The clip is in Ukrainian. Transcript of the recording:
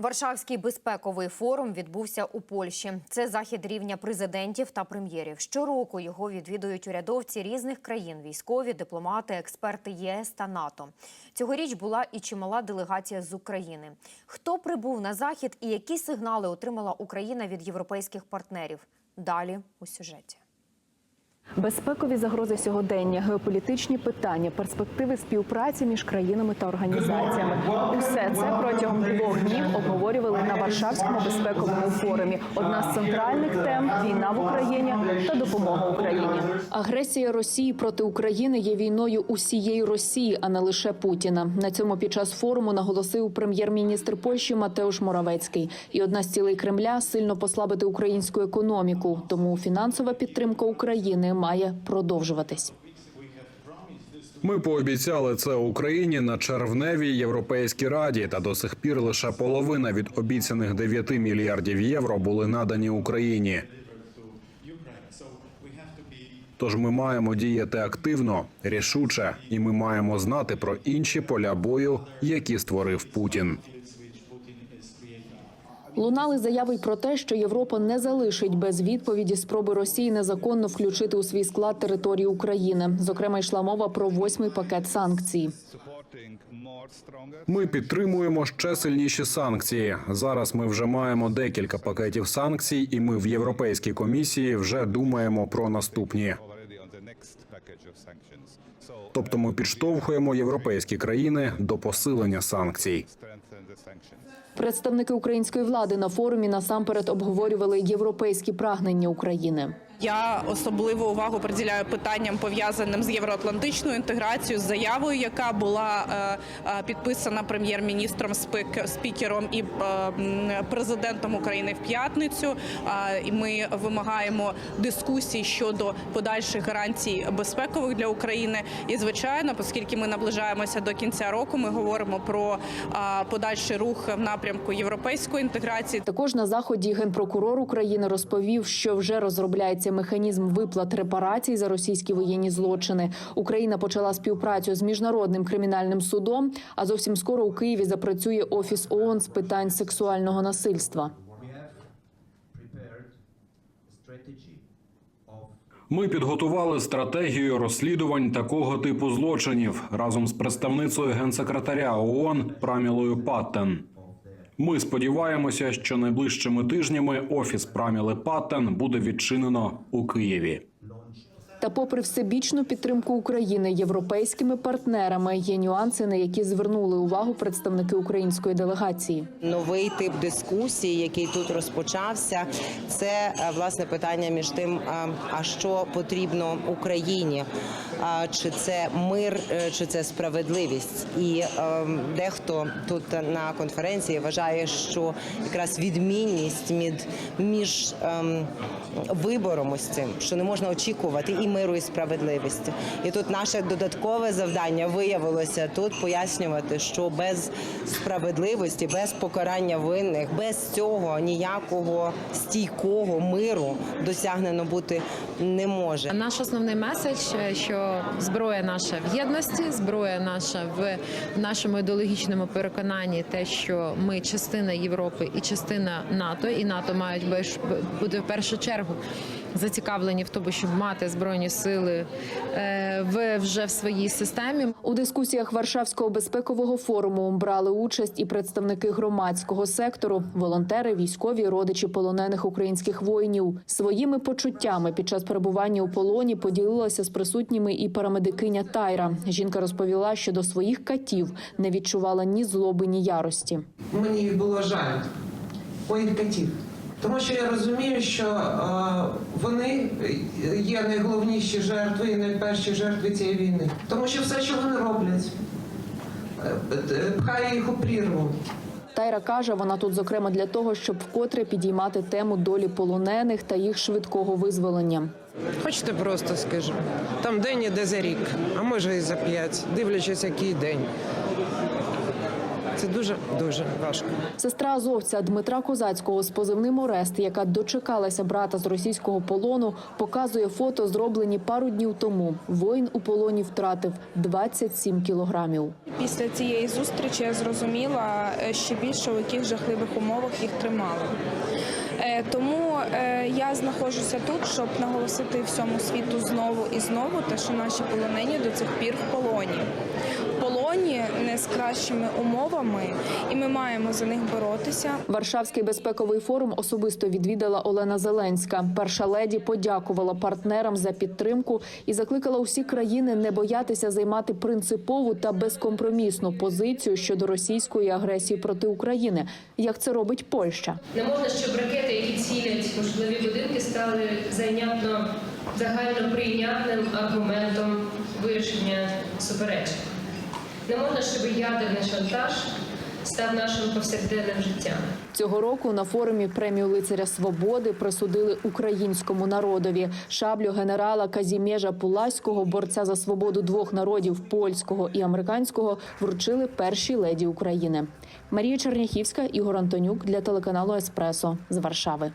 Варшавський безпековий форум відбувся у Польщі. Це захід рівня президентів та прем'єрів. Щороку його відвідують урядовці різних країн: військові, дипломати, експерти ЄС та НАТО. Цьогоріч була і чимала делегація з України. Хто прибув на захід і які сигнали отримала Україна від європейських партнерів? Далі у сюжеті. Безпекові загрози сьогодення, геополітичні питання, перспективи співпраці між країнами та організаціями. Усе це протягом двох днів обговорювали на Варшавському безпековому форумі. Одна з центральних тем війна в Україні та допомога Україні. Агресія Росії проти України є війною усієї Росії, а не лише Путіна. На цьому під час форуму наголосив прем'єр-міністр Польщі Матеуш Моравецький. І одна з цілей Кремля сильно послабити українську економіку. Тому фінансова підтримка України має продовжуватись. Ми пообіцяли це Україні на червневій європейській раді, та до сих пір лише половина від обіцяних 9 мільярдів євро були надані Україні. Тож ми маємо діяти активно, рішуче, і ми маємо знати про інші поля бою, які створив Путін. Лунали заяви про те, що Європа не залишить без відповіді спроби Росії незаконно включити у свій склад територію України. Зокрема, йшла мова про восьмий пакет санкцій. Ми підтримуємо ще сильніші санкції. Зараз ми вже маємо декілька пакетів санкцій, і ми в Європейській комісії вже думаємо про наступні. Тобто ми підштовхуємо європейські країни до посилення санкцій. Представники української влади на форумі насамперед обговорювали європейські прагнення України. Я особливу увагу приділяю питанням пов'язаним з євроатлантичною інтеграцією, з заявою, яка була е, е, підписана прем'єр-міністром спік- спікером і е, президентом України в п'ятницю. І ми вимагаємо дискусій щодо подальших гарантій безпекових для України. І звичайно, оскільки ми наближаємося до кінця року, ми говоримо про подальший рух в напрямку європейської інтеграції. Також на заході генпрокурор України розповів, що вже розробляється механізм виплат репарацій за російські воєнні злочини. Україна почала співпрацю з міжнародним кримінальним судом. А зовсім скоро у Києві запрацює офіс ООН з питань сексуального насильства. Ми підготували стратегію розслідувань такого типу злочинів разом з представницею генсекретаря ООН Прамілою Паттен. Ми сподіваємося, що найближчими тижнями офіс Праміли Паттен буде відчинено у Києві. Та, попри всебічну підтримку України європейськими партнерами, є нюанси, на які звернули увагу представники української делегації. новий тип дискусії, який тут розпочався, це е, власне питання між тим, а- а що потрібно Україні, чи це мир, е, чи це справедливість. І дехто тут на конференції вважає, що якраз відмінність мід- між ем, вибором ось цим, що не можна очікувати і миру, і справедливості. І тут наше додаткове завдання виявилося тут пояснювати, що без справедливості, без покарання винних, без цього ніякого стійкого миру досягнено бути не може. Наш основний меседж, що зброя наша в єдності, зброя наша в нашому ідеологічному переконанні, те, що ми частина Європи і частина НАТО, і НАТО мають бути в першу чергу зацікавлені в тому, щоб мати збройні сили е, в вже в своїй системі. У дискусіях Варшавського безпекового форуму брали участь і представники громадського сектору, волонтери, військові, родичі полонених українських воїнів. Своїми почуттями під час перебування у полоні поділилася з присутніми і парамедикиня Тайра. Жінка розповіла, що до своїх катів не відчувала ні злоби, ні ярості. мені їх було жаль моїх котів. Тому що я розумію, що е, вони є найголовніші жертви і найперші жертви цієї війни. Тому що все, що вони роблять, е, е, пхає їх у прірву. Тайра каже, вона тут зокрема для того, щоб вкотре підіймати тему долі полонених та їх швидкого визволення. Хочете просто скажу. Там день іде за рік, а може і за п'ять, дивлячись, який день. Це дуже дуже важко. Сестра азовця Дмитра Козацького з позивним Орест, яка дочекалася брата з російського полону, показує фото, зроблені пару днів тому. Воїн у полоні втратив 27 кілограмів. Після цієї зустрічі я зрозуміла е, ще більше, у яких жахливих умовах їх тримали. Тому е, я знаходжуся тут, щоб наголосити всьому світу знову і знову те, що наші полонені до цих пір в полоні. В полоні не з кращими умовами, і ми маємо за них боротися. Варшавський безпековий форум особисто відвідала Олена Зеленська. Перша леді подякувала партнерам за підтримку і закликала усі країни не боятися займати принципову та безкомпромісну позицію щодо російської агресії проти України, як це робить Польща. Не можна, щоб ракети, які цінять можливі будинки, стали зайнятно загально прийнятним аргументом вирішення суперечок. Не можна, щоб ядерний шантаж став нашим повсякденним життям. Цього року на форумі премію лицаря свободи присудили українському народові. Шаблю генерала Казімежа Пуласького, борця за свободу двох народів польського і американського, вручили першій леді України. Марія Черняхівська, Ігор Антонюк для телеканалу Еспресо з Варшави.